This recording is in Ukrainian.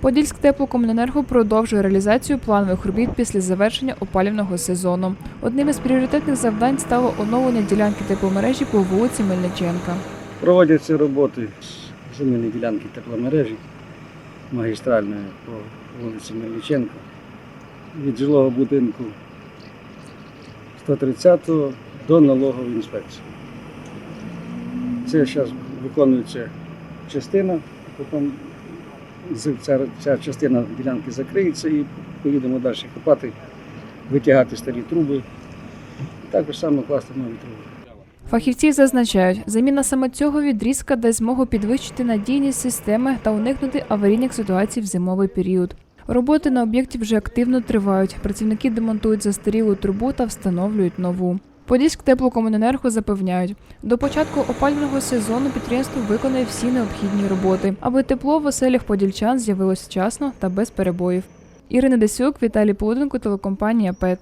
Подільськ теплокомуненерго продовжує реалізацію планових робіт після завершення опалювального сезону. Одним із пріоритетних завдань стало оновлення ділянки тепломережі по вулиці Мельниченка. Проводяться роботи з земельної ділянки тепломережі магістральної по вулиці Мельниченка від жилого будинку 130 до налогової інспекції. Це зараз виконується частина, потім ця, ця частина ділянки закриється і поїдемо далі копати, витягати старі труби, також саме класти нові труби. Фахівці зазначають, заміна саме цього відрізка дасть змогу підвищити надійність системи та уникнути аварійних ситуацій в зимовий період. Роботи на об'єкті вже активно тривають. Працівники демонтують застарілу трубу та встановлюють нову. Подільськ теплокомуненерго запевняють, до початку опального сезону підприємство виконає всі необхідні роботи, аби тепло в оселях подільчан з'явилось вчасно та без перебоїв. Ірина Десюк, Віталій Полуденко, телекомпанія ПЕТ.